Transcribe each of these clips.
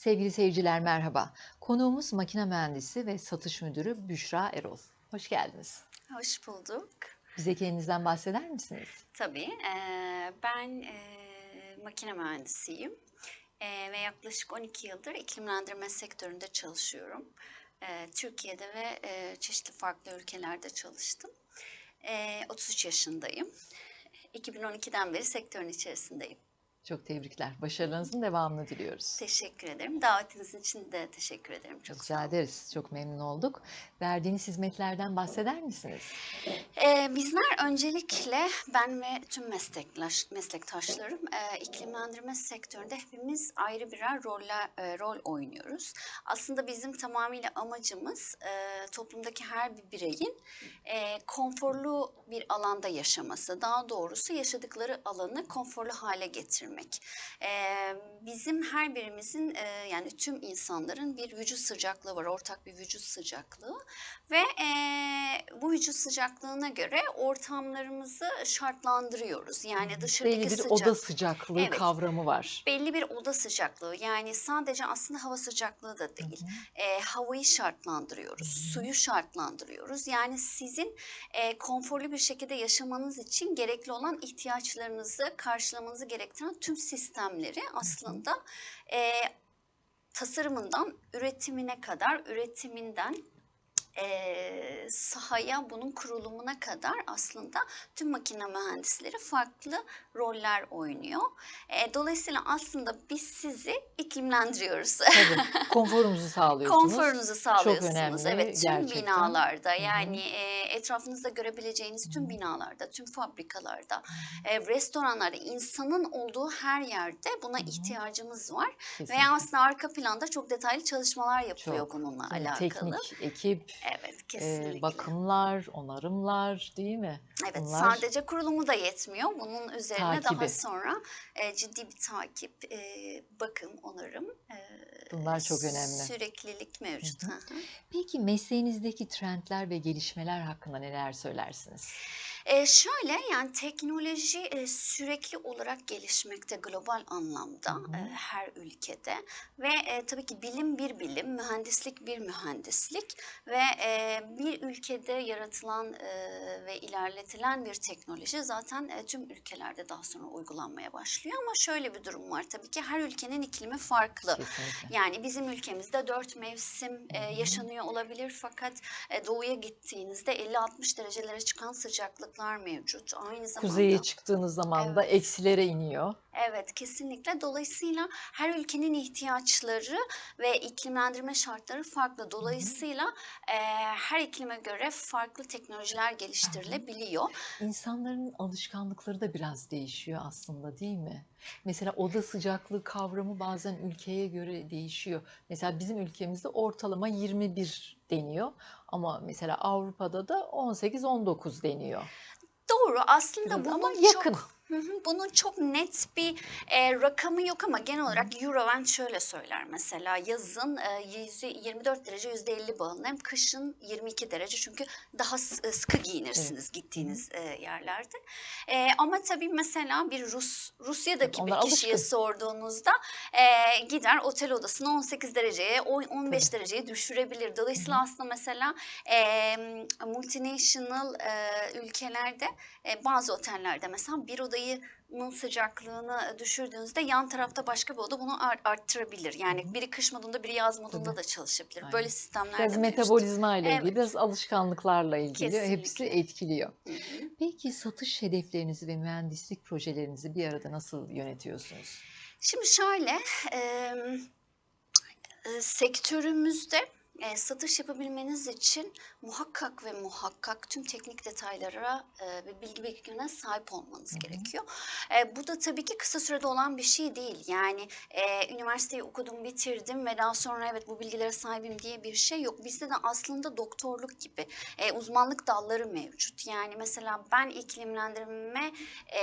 Sevgili seyirciler merhaba. Konuğumuz makine mühendisi ve satış müdürü Büşra Erol. Hoş geldiniz. Hoş bulduk. Bize kendinizden bahseder misiniz? Tabii. eee, ben eee, makine mühendisiyim Eee, ve yaklaşık 12 yıldır iklimlendirme sektöründe çalışıyorum. Eee, Türkiye'de ve eee, çeşitli farklı ülkelerde çalıştım. Eee, 33 yaşındayım. 2012'den beri sektörün içerisindeyim. Çok tebrikler. Başarılarınızın devamını diliyoruz. Teşekkür ederim. Davetiniz için de teşekkür ederim. Çok Rica ederiz. Çok memnun olduk. Verdiğiniz hizmetlerden bahseder misiniz? Ee, bizler öncelikle ben ve tüm meslektaş, meslektaşlarım e, iklimlendirme sektöründe hepimiz ayrı birer roller, e, rol oynuyoruz. Aslında bizim tamamıyla amacımız e, toplumdaki her bir bireyin e, konforlu bir alanda yaşaması. Daha doğrusu yaşadıkları alanı konforlu hale getirmek. E, bizim her birimizin e, yani tüm insanların bir vücut sıcaklığı var, ortak bir vücut sıcaklığı. Ve eee, bu vücut sıcaklığına göre ortamlarımızı şartlandırıyoruz. Yani dışarıdaki Belli bir sıcak oda sıcaklığı Evet. kavramı var. belli bir oda sıcaklığı. Yani sadece aslında hava sıcaklığı da değil. Eee, havayı şartlandırıyoruz, suyu şartlandırıyoruz. Yani sizin eee, konforlu bir şekilde yaşamanız için gerekli olan ihtiyaçlarınızı karşılamanızı gerektiren tüm sistemleri aslında eee, tasarımından üretimine kadar, üretiminden eee, sahaya bunun kurulumuna kadar aslında tüm makine mühendisleri farklı roller oynuyor. Eee, dolayısıyla aslında biz sizi iklimlendiriyoruz. Tabii. Konforumuzu sağlıyorsunuz. Konforunuzu sağlıyorsunuz. önemli, evet tüm gerçekten. binalarda yani eee, etrafınızda görebileceğiniz tüm binalarda, tüm fabrikalarda, eee, restoranlarda, insanın olduğu her yerde buna ihtiyacımız var. Kesinlikle. Ve aslında arka planda çok detaylı çalışmalar yapılıyor Çok. bununla alakalı. Teknik, ekip, Evet e, kesinlikle. bakımlar, onarımlar değil mi? Evet Bunlar sadece kurulumu da yetmiyor. Bunun üzerine daha Takibi. sonra e, ciddi bir takip, e, bakım, onarım, e, Bunlar çok önemli. süreklilik mevcut. Hı hı. Peki mesleğinizdeki trendler ve gelişmeler hakkında neler söylersiniz? E, şöyle yani teknoloji e, sürekli olarak gelişmekte global anlamda e, her ülkede ve e, tabii ki bilim bir bilim, mühendislik bir mühendislik ve e, bir ülkede yaratılan e, ve ilerletilen bir teknoloji zaten e, tüm ülkelerde daha sonra uygulanmaya başlıyor ama şöyle bir durum var tabii ki her ülkenin iklimi farklı. Kesinlikle. Yani bizim ülkemizde dört mevsim e, yaşanıyor olabilir fakat e, doğuya gittiğinizde 50-60 derecelere çıkan sıcaklıklar mevcut. Aynı zamanda Kuzeye çıktığınız zaman da Evet. eksilere iniyor. evet kesinlikle dolayısıyla her ülkenin ihtiyaçları ve iklimlendirme şartları farklı. Dolayısıyla e, her iklime göre farklı teknolojiler geliştirilebiliyor. İnsanların alışkanlıkları da biraz değişiyor aslında değil mi? Mesela oda sıcaklığı kavramı bazen ülkeye göre değişiyor. Mesela bizim ülkemizde ortalama 21 deniyor ama mesela Avrupa'da da 18-19 deniyor. Doğru aslında bunun ama çok yakın. Hı, Bunun çok net bir e, rakamı yok ama genel olarak Eurovent şöyle söyler mesela yazın e, yüzde 24 derece yüzde 50 bağımlı hem kışın 22 derece çünkü daha e, sıkı giyinirsiniz gittiğiniz e, yerlerde. E, ama tabii mesela bir Rus Rusya'daki onlar bir kişiye alışkın. sorduğunuzda e, gider otel odasını 18 dereceye on- 15 Tabii. dereceye düşürebilir. Dolayısıyla aslında mesela e, multinational e, ülkelerde e, bazı otellerde mesela bir odayının sıcaklığını düşürdüğünüzde yan tarafta başka bir oda bunu art- arttırabilir. Yani biri kış modunda biri yaz modunda Tabii. da çalışabilir. Aynen. Böyle sistemler Biraz de metabolizma ile ilgili, Evet. biraz alışkanlıklarla ilgili hepsi Kesinlikle. etkiliyor. Hı hı. Peki satış hedeflerinizi ve mühendislik projelerinizi bir arada nasıl yönetiyorsunuz? Şimdi şöyle, e, e, sektörümüzde e, satış yapabilmeniz için muhakkak ve muhakkak tüm teknik detaylara e, ve bilgi birikimine sahip olmanız Hı hı. gerekiyor. E, bu da tabii ki kısa sürede olan bir şey değil. Yani e, üniversiteyi okudum, bitirdim ve daha sonra evet bu bilgilere sahibim diye bir şey yok. Bizde de aslında doktorluk gibi e, uzmanlık dalları mevcut. Yani mesela ben iklimlendirme e,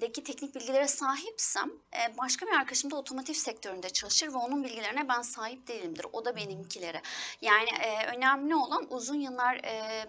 deki teknik bilgilere sahipsem e, başka bir arkadaşım da otomotiv sektöründe çalışır ve onun bilgilerine ben sahip değilimdir. O da benimkilere. Yani e, önemli olan uzun yıllar e,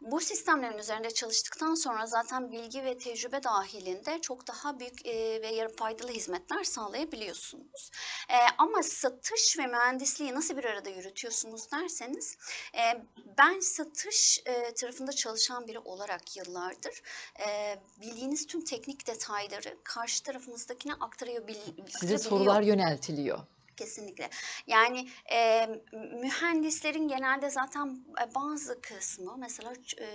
bu sistemlerin üzerinde çalıştıktan sonra zaten bilgi ve tecrübe dahilinde çok daha büyük e, ve yarı faydalı hizmetler sağlayabiliyorsunuz. E, ama satış ve mühendisliği nasıl bir arada yürütüyorsunuz derseniz e, ben satış e, tarafında çalışan biri olarak yıllardır e, bildiğiniz tüm teknik detayları karşı tarafınızdakine aktarabil- Size sorular yöneltiliyor. Kesinlikle. Yani e, mühendislerin genelde zaten e, bazı kısmı mesela e,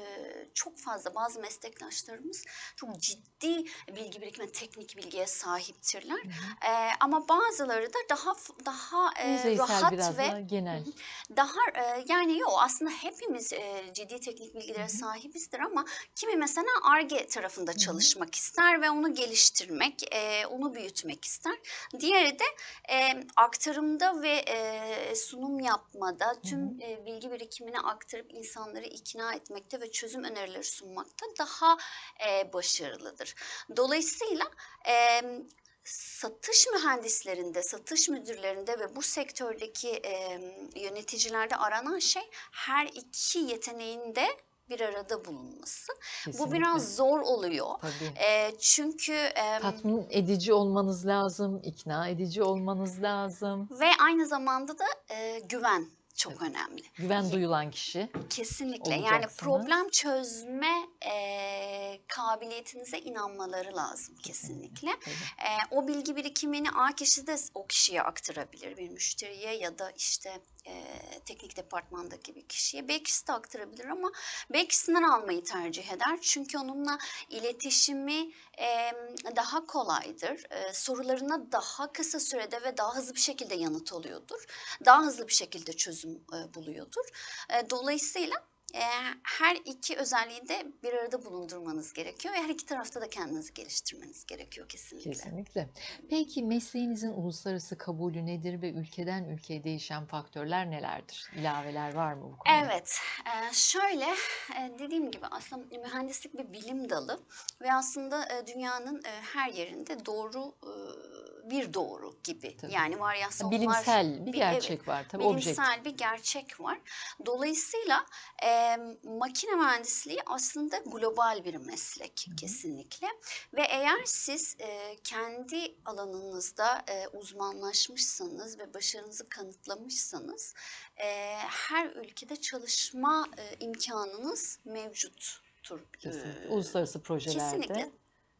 çok fazla bazı meslektaşlarımız çok ciddi bilgi birikimine, teknik bilgiye sahiptirler. E, ama bazıları da daha daha e, rahat biraz ve da genel. daha e, yani yok aslında hepimiz e, ciddi teknik bilgilere Hı hı. sahibizdir ama kimi mesela ARGE tarafında hı. çalışmak ister ve onu geliştirmek, e, onu büyütmek ister. Diğeri de e, aktarımda ve e, sunum yapmada tüm e, bilgi birikimini aktarıp insanları ikna etmekte ve çözüm önerileri sunmakta daha e, başarılıdır. Dolayısıyla e, satış mühendislerinde, satış müdürlerinde ve bu sektördeki e, yöneticilerde aranan şey her iki yeteneğin de bir arada bulunması. Bu Kesinlikle. biraz zor oluyor. Tabii. E, çünkü e, Tatmin edici olmanız lazım, ikna edici olmanız lazım. ve aynı zamanda da e, güven çok Tabii. önemli. Güven duyulan kişi. Kesinlikle. Yani problem çözme e, kabiliyetinize inanmaları lazım kesinlikle. E, o bilgi birikimini A kişi de o kişiye aktarabilir bir müşteriye ya da işte e, teknik departmandaki bir kişiye. B kişisi de aktarabilir ama B kişisinden almayı tercih eder. Çünkü onunla iletişimi e, daha kolaydır. E, sorularına daha kısa sürede ve daha hızlı bir şekilde yanıt alıyordur. Daha hızlı bir şekilde çözüm e, buluyordur. E, dolayısıyla e, her iki özelliği de bir arada bulundurmanız gerekiyor ve her iki tarafta da kendinizi geliştirmeniz gerekiyor kesinlikle. Kesinlikle. Peki mesleğinizin uluslararası kabulü nedir ve ülkeden ülkeye değişen faktörler nelerdir? İlaveler var mı bu konuda? Evet, e, şöyle e, dediğim gibi aslında mühendislik bir bilim dalı ve aslında e, dünyanın e, her yerinde doğru e, bir doğru gibi. Tabii. Yani varyasyonlar Bilimsel bir bir- gerçek var tabii objektif. bilimsel bir gerçek var. Dolayısıyla e, makine mühendisliği aslında global bir meslek Hı hı. kesinlikle. Ve eğer siz e, kendi alanınızda e, uzmanlaşmışsanız ve başarınızı kanıtlamışsanız e, her ülkede çalışma e, imkanınız mevcuttur. Kesinlikle. Uluslararası projelerde. Kesinlikle.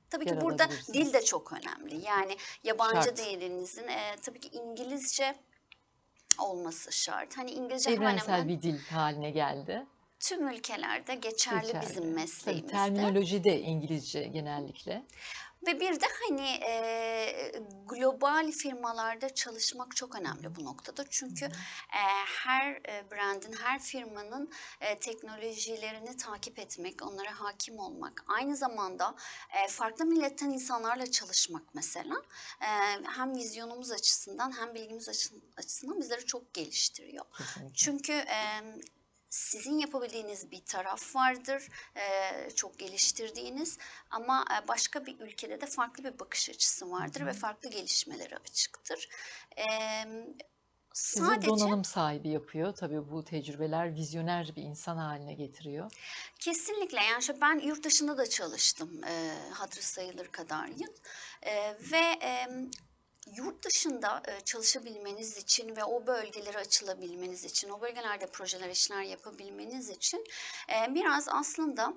Tabii ki burada dil de çok önemli. Yani yabancı Şart. dilinizin e, tabii ki İngilizce olması şart. Hani İngilizce hemen Evrensel hemen bir dil haline geldi. Tüm ülkelerde geçerli, Geçerli. bizim Tabii mesleğimizde. terminoloji de İngilizce genellikle. Ve bir de hani e, global firmalarda çalışmak çok önemli bu noktada. Çünkü e, her e, brandin, her firmanın e, teknolojilerini takip etmek, onlara hakim olmak, aynı zamanda e, farklı milletten insanlarla çalışmak mesela e, hem vizyonumuz açısından hem bilgimiz açı- açısından bizleri çok geliştiriyor. Kesinlikle. Çünkü e, sizin yapabildiğiniz bir taraf vardır, e, çok geliştirdiğiniz ama e, başka bir ülkede de farklı bir bakış açısı vardır ve farklı gelişmelere açıktır. Sizi sadece donanım sahibi yapıyor. Tabii bu tecrübeler vizyoner bir insan haline getiriyor. kesinlikle yani şu ben yurt dışında da çalıştım e, hatırı sayılır kadar yıl E, ve e, yurt dışında e, çalışabilmeniz için ve o bölgelere açılabilmeniz için, o bölgelerde projeler, işler yapabilmeniz için e, biraz aslında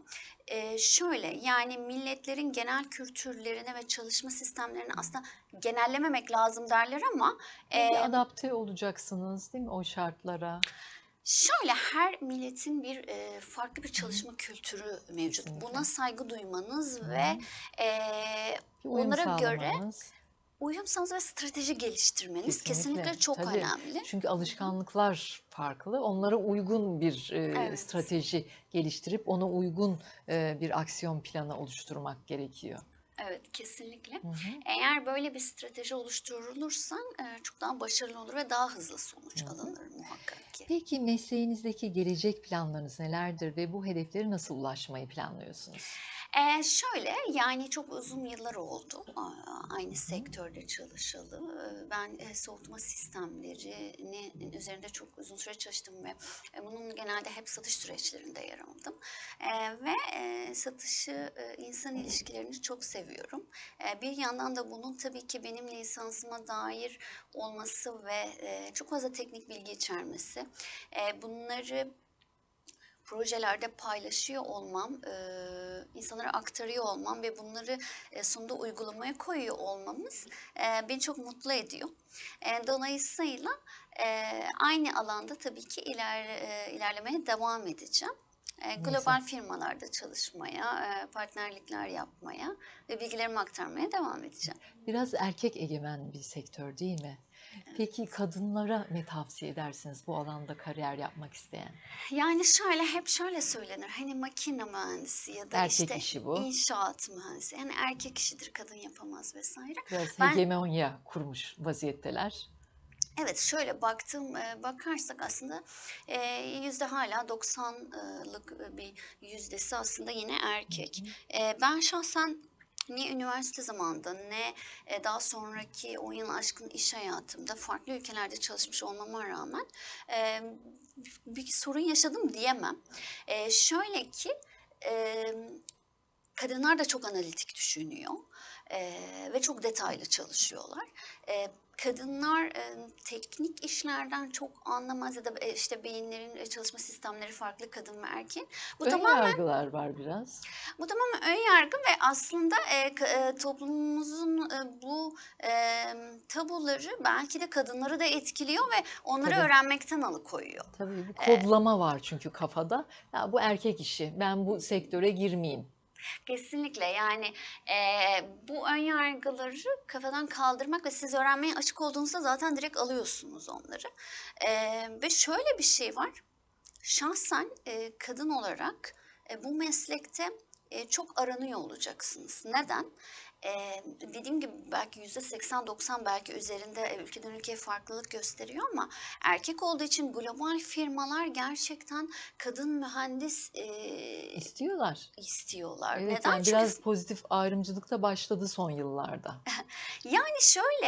e, şöyle yani milletlerin genel kültürlerine ve çalışma sistemlerini aslında genellememek lazım derler ama Bir adapte olacaksınız değil mi o şartlara? Şöyle her milletin bir e, farklı bir çalışma kültürü mevcut. Kesinlikle. Buna saygı duymanız Hı. ve e, onlara göre. Uyum sağlamanız ve strateji geliştirmeniz kesinlikle, Kesinlikle, çok tabii. önemli. Çünkü alışkanlıklar farklı. Onlara uygun bir e, Evet. strateji geliştirip ona uygun e, bir aksiyon planı oluşturmak gerekiyor. Evet kesinlikle. Hı hı. Eğer böyle bir strateji oluşturulursa e, çok daha başarılı olur ve daha hızlı sonuç Hı hı. alınır muhakkak. ki. Peki mesleğinizdeki gelecek planlarınız nelerdir ve bu hedeflere nasıl ulaşmayı planlıyorsunuz? Ee, şöyle yani çok uzun yıllar oldu aynı sektörde çalışalı. Ee, Ben soğutma sistemlerini üzerinde çok uzun süre çalıştım ve bunun genelde hep satış süreçlerinde yer aldım. Ee, Ve satışı, insan ilişkilerini çok seviyorum. Ee, Bir yandan da bunun tabii ki benim lisansıma dair olması ve çok fazla teknik bilgi içermesi. E, Bunları projelerde paylaşıyor olmam, e, insanlara aktarıyor olmam ve bunları e, sonunda uygulamaya koyuyor olmamız e, beni çok mutlu ediyor. E, dolayısıyla e, aynı alanda tabii ki iler, e, ilerlemeye devam edeceğim. E, global firmalarda çalışmaya, e, partnerlikler yapmaya ve bilgilerimi aktarmaya devam edeceğim. Biraz erkek egemen bir sektör değil mi? Peki kadınlara ne tavsiye edersiniz bu alanda kariyer yapmak isteyen? Yani şöyle hep şöyle söylenir. Hani makine mühendisi ya da Erkek işte işi bu. inşaat mühendisi. Yani erkek işidir, kadın yapamaz vesaire. Biraz Ben- hegemonya kurmuş vaziyetteler. Evet şöyle baktığım e, bakarsak aslında e, yüzde hala 90'lık bir yüzdesi aslında yine erkek. E, Ben şahsen ne üniversite zamanında ne e, daha sonraki 10 yıl aşkın iş hayatımda farklı ülkelerde çalışmış olmama rağmen e, bir sorun yaşadım diyemem. E, Şöyle ki kadınlar da çok analitik düşünüyor e, ve çok detaylı çalışıyorlar. E, kadınlar e, teknik işlerden çok anlamaz ya da e, işte beyinlerin e, çalışma sistemleri farklı kadın ve erkek. Bu Ön tamamen yargılar var biraz. bu tamamen ön yargı ve aslında e, e, toplumumuzun e, bu e, tabuları belki de kadınları da etkiliyor ve onları Tabii. öğrenmekten alıkoyuyor. Tabii bir kodlama var çünkü kafada. Ya bu erkek işi. Ben bu sektöre girmeyeyim. Kesinlikle yani e, bu ön yargıları kafadan kaldırmak ve siz öğrenmeye açık olduğunuzda zaten direkt alıyorsunuz onları. E, ve şöyle bir şey var. Şahsen e, kadın olarak e, bu meslekte e, çok aranıyor olacaksınız. Neden? E, dediğim gibi belki yüzde 80-90 belki üzerinde ülkeden ülkeye farklılık gösteriyor ama erkek olduğu için global firmalar gerçekten kadın mühendis e, İstiyorlar. istiyorlar. Evet Neden? yani Çünkü biraz pozitif ayrımcılık da başladı son yıllarda. Yani şöyle,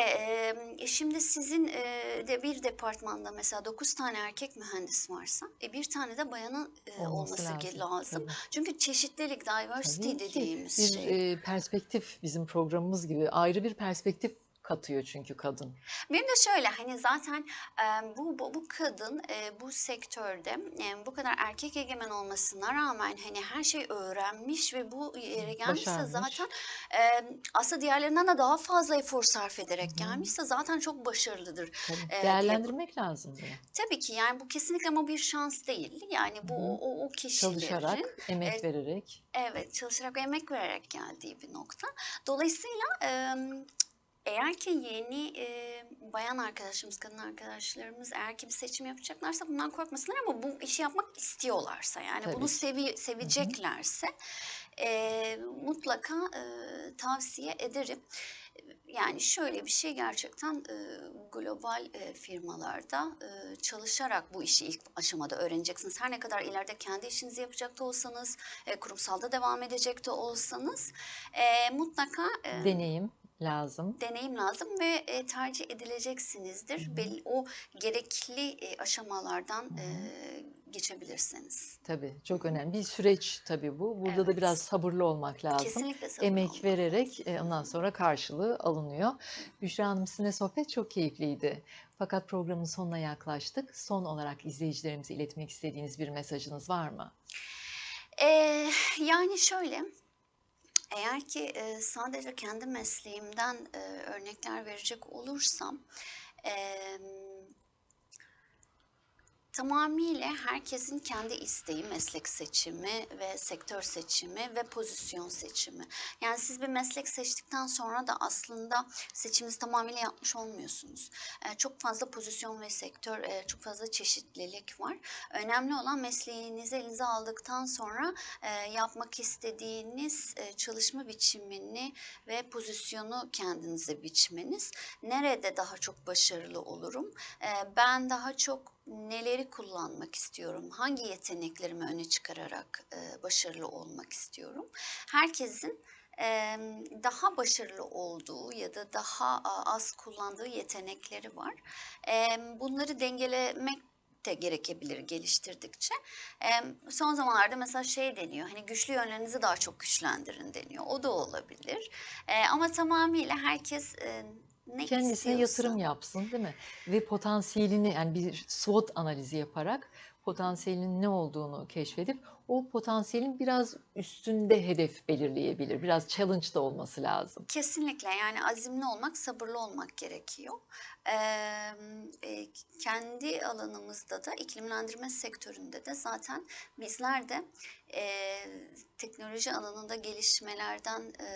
e, şimdi sizin e, de bir departmanda mesela 9 tane erkek mühendis varsa, e, bir tane de bayanın e, Olması olması lazım, lazım. tabii. Çünkü çeşitlilik, diversity Tabii ki. dediğimiz Bir şey. e, perspektif bizim programımız gibi ayrı bir perspektif katıyor çünkü kadın. Benim de şöyle hani zaten e, bu, bu bu kadın e, bu sektörde e, bu kadar erkek egemen olmasına rağmen hani her şeyi öğrenmiş ve bu yere gelmişse Başarmış. zaten e, aslında diğerlerinden de daha fazla efor sarf ederek gelmişse zaten çok başarılıdır. Tabii. Değerlendirmek lazım bunu. Tabii ki yani bu kesinlikle ama bir şans değil. Yani bu o, o, kişilerin Çalışarak, emek Evet. vererek. evet çalışarak ve emek vererek geldiği bir nokta. Dolayısıyla em, eğer ki yeni e, bayan arkadaşlarımız, kadın arkadaşlarımız eğer ki bir seçim yapacaklarsa bundan korkmasınlar ama bu işi yapmak istiyorlarsa yani Tabii bunu sevi seveceklerse e, mutlaka e, tavsiye ederim. Yani şöyle bir şey gerçekten e, global e, firmalarda e, çalışarak bu işi ilk aşamada öğreneceksiniz. Her ne kadar ileride kendi işinizi yapacak da olsanız, e, kurumsalda devam edecek de olsanız e, mutlaka e, Deneyim lazım. deneyim lazım ve e, tercih edileceksinizdir. Belli o gerekli e, aşamalardan e, geçebilirseniz. Tabii çok önemli. Bir süreç tabii bu. Burada da Evet. biraz sabırlı olmak lazım. Kesinlikle sabırlı Emek olmak vererek e, ondan sonra karşılığı alınıyor. Büşra Hanım sizinle sohbet çok keyifliydi. Fakat programın sonuna yaklaştık. Son olarak izleyicilerimize iletmek istediğiniz bir mesajınız var mı? Ee, yani şöyle, eğer ki e, sadece kendi mesleğimden e, örnekler verecek olursam, e, tamamıyla herkesin kendi isteği, meslek seçimi ve sektör seçimi ve pozisyon seçimi. Yani siz bir meslek seçtikten sonra da aslında seçiminizi tamamıyla yapmış olmuyorsunuz. E, çok fazla pozisyon ve sektör, e, çok fazla çeşitlilik var. Önemli olan mesleğinizi elinize aldıktan sonra e, yapmak istediğiniz e, çalışma biçimini ve pozisyonu kendinize biçmeniz. Nerede daha çok başarılı olurum? E, ben daha çok neleri kullanmak istiyorum? Hangi yeteneklerimi öne çıkararak e, başarılı olmak istiyorum? Herkesin e, daha başarılı olduğu ya da daha az kullandığı yetenekleri var. E, bunları dengelemek de gerekebilir geliştirdikçe. E, son zamanlarda mesela şey deniyor, hani güçlü yönlerinizi daha çok güçlendirin deniyor. O da olabilir. E, ama tamamıyla herkes e, ne Kendisine istiyorsa. yatırım yapsın değil mi? Ve potansiyelini yani bir SWOT analizi yaparak potansiyelinin ne olduğunu keşfedip o potansiyelin biraz üstünde hedef belirleyebilir. Biraz challenge da olması lazım. Kesinlikle yani azimli olmak, sabırlı olmak gerekiyor. Ee, kendi alanımızda da iklimlendirme sektöründe de zaten bizler de e, teknoloji alanında gelişmelerden e,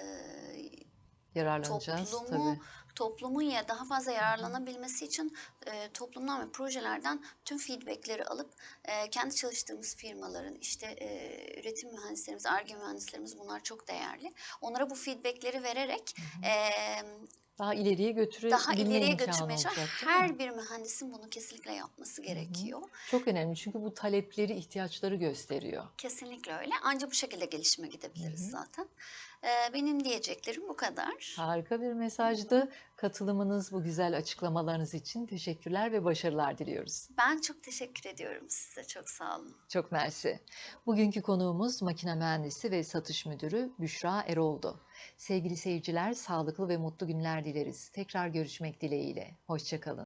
Yararlanacağız toplumu tabii. toplumun ya daha fazla yararlanabilmesi için e, toplumdan ve projelerden tüm feedbackleri alıp e, kendi çalıştığımız firmaların işte e, üretim mühendislerimiz, ARGE mühendislerimiz bunlar çok değerli. Onlara bu feedbackleri vererek e, Daha ileriye götürebilme daha ileriye götürmeye olacak her bir mühendisin bunu kesinlikle yapması gerekiyor. Çok önemli çünkü bu talepleri, ihtiyaçları gösteriyor. Kesinlikle öyle. Ancak bu şekilde gelişime gidebiliriz zaten. Benim diyeceklerim bu kadar. Harika bir mesajdı. Katılımınız, bu güzel açıklamalarınız için teşekkürler ve başarılar diliyoruz. Ben çok teşekkür ediyorum size. Çok sağ olun. Çok mersi. Bugünkü konuğumuz makine mühendisi ve satış müdürü Büşra Erol'du. Sevgili seyirciler, sağlıklı ve mutlu günler dileriz. Tekrar görüşmek dileğiyle. Hoşçakalın.